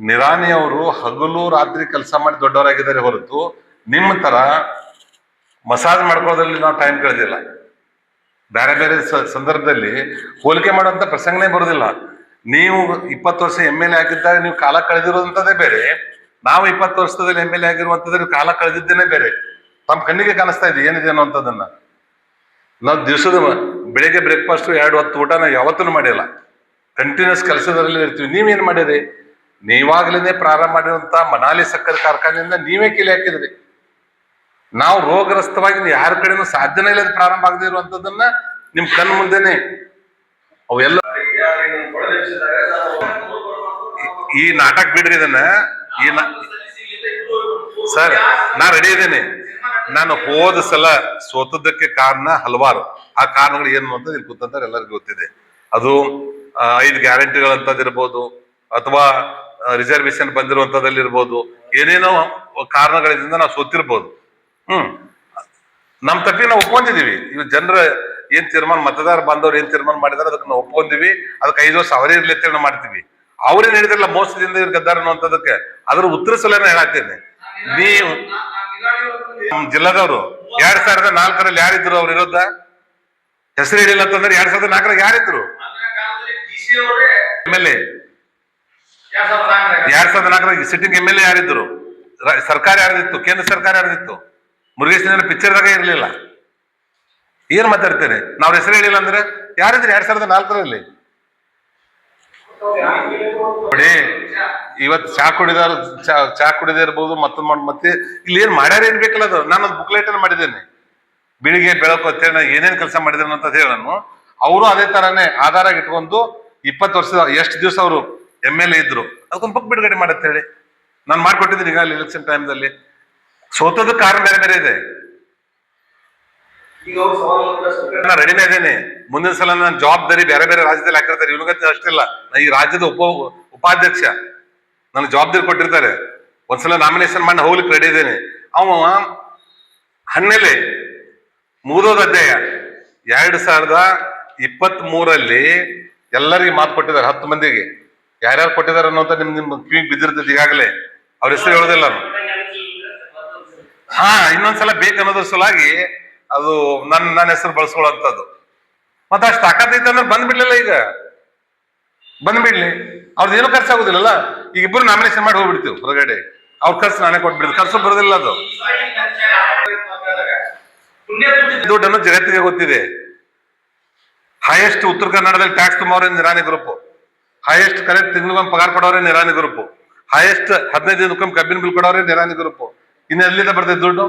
ನಿರಾಣಿ ಅವರು ಹಗಲು ರಾತ್ರಿ ಕೆಲಸ ಮಾಡಿ ದೊಡ್ಡವರಾಗಿದ್ದಾರೆ ಹೊರತು ನಿಮ್ಮ ತರ ಮಸಾಜ್ ಮಾಡ್ಕೊಳ್ಳೋದ್ರಲ್ಲಿ ನಾವು ಟೈಮ್ ಕಳೆದಿಲ್ಲ. ಬೇರೆ ಬೇರೆ ಸಂದರ್ಭದಲ್ಲಿ ಹೋಲಿಕೆ ಮಾಡುವಂತ ಪ್ರಸಂಗನೇ ಬರೋದಿಲ್ಲ. ನೀವು ಇಪ್ಪತ್ತು ವರ್ಷ ಎಂ ಎಲ್ ಎ ಆಗಿದ್ದಾಗ ನೀವು ಕಾಲ ಕಳೆದಿರುವಂತದ್ದೇ ಬೇರೆ. ನಾವು ಇಪ್ಪತ್ತು ವರ್ಷದಲ್ಲಿ ಎಂ ಎಲ್ ಎ ಆಗಿರುವಂತದ್ರಲ್ಲಿ ಕಾಲ ಕಳೆದಿದ್ದೇನೆ ಬೇರೆ. ತಮ್ಮ ಕಣ್ಣಿಗೆ ಕಾಣಿಸ್ತಾ ಇದೆ, ಏನಿದೆ ಅನ್ನುವಂಥದ್ದನ್ನ. ನಾವು ದಿವಸದ ಬೆಳಿಗ್ಗೆ ಬ್ರೇಕ್ಫಾಸ್ಟ್ ಎರಡು ಹೊತ್ತು ಊಟ ನಾವು ಯಾವತ್ತೂ ಮಾಡಿಲ್ಲ. ಕಂಟಿನ್ಯೂಸ್ ಕೆಲಸದಲ್ಲಿ ಇರ್ತೀವಿ. ನೀವೇನು ಮಾಡಿರಿ? ನೀವಾಗ್ಲೇನೆ ಪ್ರಾರಂಭ ಮಾಡಿರುವಂತ ಮನಾಲಿ ಸಕ್ಕರೆ ಕಾರ್ಖಾನೆಯಿಂದ ನೀವೇ ಕೀಲಿ ಹಾಕಿದ್ರಿ. ನಾವು ರೋಗಗ್ರಸ್ತವಾಗಿ ಯಾರ ಕಡೆನೂ ಸಾಧ್ಯನೇ ಇಲ್ಲ ಪ್ರಾರಂಭ ಆಗದೆ ಇರುವಂತದನ್ನ ನಿಮ್ ಕಣ್ ಮುಂದೆನೆ. ಅವೆಲ್ಲ ಈ ನಾಟಕ ಬಿಡ್ರಿ ಇದನ್ನ. ಈ ಸರ್, ನಾ ರೆಡಿ ಇದ್ದೇನೆ. ನಾನು ಹೋದ ಸಲ ಸೋತದಕ್ಕೆ ಕಾರಣ ಹಲವಾರು. ಆ ಕಾರಣಗಳು ಏನು ಅಂತ ಇಲ್ಲಿ ಕೂತಂತಾರೆ ಎಲ್ಲರಿಗೂ ಗೊತ್ತಿದೆ. ಅದು ಐದು ಗ್ಯಾರಂಟಿಗಳಂತದಿರ್ಬೋದು ಅಥವಾ ರಿಸರ್ವೇಶನ್ ಬಂದಿರುವಂತದ್ದಿರ್ಬೋದು ಏನೇನೋ ಕಾರಣಗಳಿಂದ ನಾವು ಸೋತಿರ್ಬೋದು. ಹ್ಮ್. ನಮ್ ತಪ್ಪಿ ನಾವು ಒಪ್ಕೊಂಡಿದೀವಿ. ಇವ್ ಜನರ ಏನ್ ತೀರ್ಮಾನ ಮತದಾರ ಬಾಂಧವ್ರು ಏನ್ ತೀರ್ಮಾನ ಮಾಡಿದಾರೆ ಅದಕ್ಕೆ ನಾವು ಒಪ್ಕೊಂಡಿವಿ ಅದಕ್ಕೆ ಐದು ವರ್ಷ ಅವರೇ ಇರ್ಲಿ ಅಂತ ಮಾಡ್ತೀವಿ. ಅವ್ರೇನ್ ಹೇಳಿದ್ರಲ್ಲ ಮೋಸದಿಂದ ಇವ್ರು ಗದ್ದಾರ ಅನ್ನುವಂಥದಕ್ಕೆ ಅದ್ರ ಉತ್ತರ ಸಲನ ಹೇಳತ್ತೇನೆ. ನೀವು ನಮ್ ಜಿಲ್ಲಾದವರು ಎರಡ್ ಸಾವಿರದ ನಾಲ್ಕರಲ್ಲಿ ಯಾರಿದ್ರು ಅವ್ರ ವಿರುದ್ಧ? ಹೆಸರು ಹೇಳಿಲ್ಲ ಅಂತಂದ್ರೆ ಎರಡ್ ಸಾವಿರದ ನಾಲ್ಕರಲ್ಲಿ ಯಾರಿದ್ರು? ಎ. ಎರಡ್ ಸಾವಿರದ ನಾಲ್ಕರಾಗ ಸಿಟ್ಟಿಂಗ್ ಎಂ ಎಲ್ ಎ ಯಾರಿದ್ರು ಸರ್ಕಾರ ಯಾರ್ದಿತ್ತು? ಕೇಂದ್ರ ಸರ್ಕಾರ ಯಾರ್ದಿತ್ತು? ಮುರುಗೇಶ್ ಪಿಕ್ಚರ್ದಾಗ ಇರಲಿಲ್ಲ. ಏನ್ ಮಾತಾಡ್ತೇನೆ ನಾವ್ ಹೆಸರು ಹೇಳಿಲ್ಲ ಅಂದ್ರೆ ಯಾರಿದ್ರು ಎರಡ್ ಸಾವಿರದ ನಾಲ್ಕರಲ್ಲಿ? ನೋಡಿ, ಇವತ್ತು ಚಾ ಕುಡಿದಾರ, ಚಾ ಕುಡಿದೇ ಇರ್ಬೋದು, ಮತ್ತೊಂದ್ ಮಾಡ್- ಮತ್ತೆ ಇಲ್ಲಿ ಏನ್ ಮಾಡ್ಯಾರ ಏನ್ ಬೇಕಲ್ಲ ಅದು? ನಾನು ಒಂದು ಬುಕ್ಲೆಟ್ ಅನ್ನು ಮಾಡಿದ್ದೇನೆ. ಬೆಳಿಗ್ಗೆ ಬೆಳಕು ಅಂತೇಳಿ ನಾನು ಏನೇನ್ ಕೆಲಸ ಮಾಡಿದ್ರು ಅಂತ ಹೇಳಿ ನಾನು ಅವರು ಅದೇ ತರಾನೇ ಆಧಾರ ಇಟ್ಕೊಂಡು ಇಪ್ಪತ್ತು ವರ್ಷದ, ಎಷ್ಟು ದಿವಸ ಅವರು ಎಂ ಎಲ್ ಎ ಇದ್ರು. ಅದಕ್ಕೊಂದು ಬುಕ್ ಬಿಡುಗಡೆ ಮಾಡತ್ತೆ ಹೇಳಿ. ನಾನು ಮಾಡ್ಕೊಟ್ಟಿದ್ದೀನಿ ಈಗ ಅಲ್ಲಿ ಎಲೆಕ್ಷನ್ ಟೈಮ್ದಲ್ಲಿ ಸೋತದ ಕಾರಣ ಬೇರೆ ಬೇರೆ ಇದೆ. ನಾನು ರೆಡಿನೇ ಇದ್ದೀನಿ. ಮುಂದಿನ ಸಲ ನನ್ನ ಜವಾಬ್ದಾರಿ ಬೇರೆ ಬೇರೆ ರಾಜ್ಯದಲ್ಲಿ ಹಾಕಿರ್ತಾರೆ. ಇವನಿಗಂತ ಅಷ್ಟಿಲ್ಲ. ನಾ ಈ ರಾಜ್ಯದ ಉಪ ಉಪಾಧ್ಯಕ್ಷ. ನಾನು ಜವಾಬ್ದಾರಿ ಕೊಟ್ಟಿರ್ತಾರೆ. ಒಂದ್ಸಲ ನಾಮಿನೇಷನ್ ಮಾಡಿ ಹೋಗ್ಲಿಕ್ಕೆ ರೆಡಿ ಇದ್ದೀನಿ. ಅವ ಹನ್ನೆಲೆ ಮೂರೋದ ಅಧ್ಯಾಯ ಎರಡು ಸಾವಿರದ ಇಪ್ಪತ್ತ್ ಮೂರಲ್ಲಿ ಎಲ್ಲರಿಗೆ ಮಾತು ಕೊಟ್ಟಿದ್ದಾರೆ ಹತ್ತು ಮಂದಿಗೆ. ಯಾರ್ಯಾರು ಕೊಟ್ಟಿದ್ದಾರೆ ಅನ್ನೋಂತ ನಿಮ್ ನಿಮ್ ಕಿವಿಗೆ ಬಿದ್ದಿರ್ತದೆ ಈಗಾಗಲೇ. ಅವ್ರ ಹೆಸರು ಹೇಳೋದಿಲ್ಲ ಹಾ, ಇನ್ನೊಂದ್ಸಲ ಬೇಕನ್ನೋದ್ರ ಸಲಾಗಿ ಅದು ನನ್ನ ನನ್ನ ಹೆಸರು ಬಳಸ್ಕೊಳ್ಳೋಂಥದ್ದು ಮತ್ತೆ ಅಷ್ಟು ತಾಕತ್ತೈತೆ ಅಂದ್ರೆ ಬಂದ್ಬಿಡ್ಲಿಲ್ಲ ಈಗ. ಬಂದ್ಬಿಡ್ಲಿ. ಅವ್ರದ್ದು ಏನು ಖರ್ಚಾಗುದಿಲ್ಲಲ್ಲ ಈಗ ಇಬ್ಬರು ನಾಮಿನೇಷನ್ ಮಾಡಿ ಹೋಗ್ಬಿಡ್ತೀವಿ ಹೊರಗಡೆ. ಅವ್ರ ಖರ್ಚು ನಾನೇ ಕೊಟ್ಬಿಡ್ತೀವಿ ಖರ್ಚು ಬರೋದಿಲ್ಲ ಅದು. ದುಡ್ಡನ್ನು ಜಗತ್ತಿಗೆ ಗೊತ್ತಿದೆ. ಹೈಯೆಸ್ಟ್ ಉತ್ತರ ಕನ್ನಡದಲ್ಲಿ ಟ್ಯಾಕ್ಸ್ ತುಂಬವ್ರೆ ನಿರಾನಿ ಗ್ರೂಪ್ ಹೈಯೆಸ್ಟ್ ಕರೆಕ್ಟ್ ತಿಂಗಳಿಗೊಮ್ಮೆ ಪಗಾರ ಕೊಡೋರೆ ನಿರಾನಿ ಗ್ರೂಪ್. ಹೈಯೆಸ್ಟ್ ಹದಿನೈದು ದಿನಕ್ಕೊಮ್ಮೆ ಕಬ್ಬಿನ ಬಿಲ್ ಕೊಡೋರೆ ನಿರಾನಿ ಗ್ರೂಪ್. ಇನ್ನು ಎಲ್ಲಿಂದ ಬರ್ತೈತೆ ದುಡ್ಡು?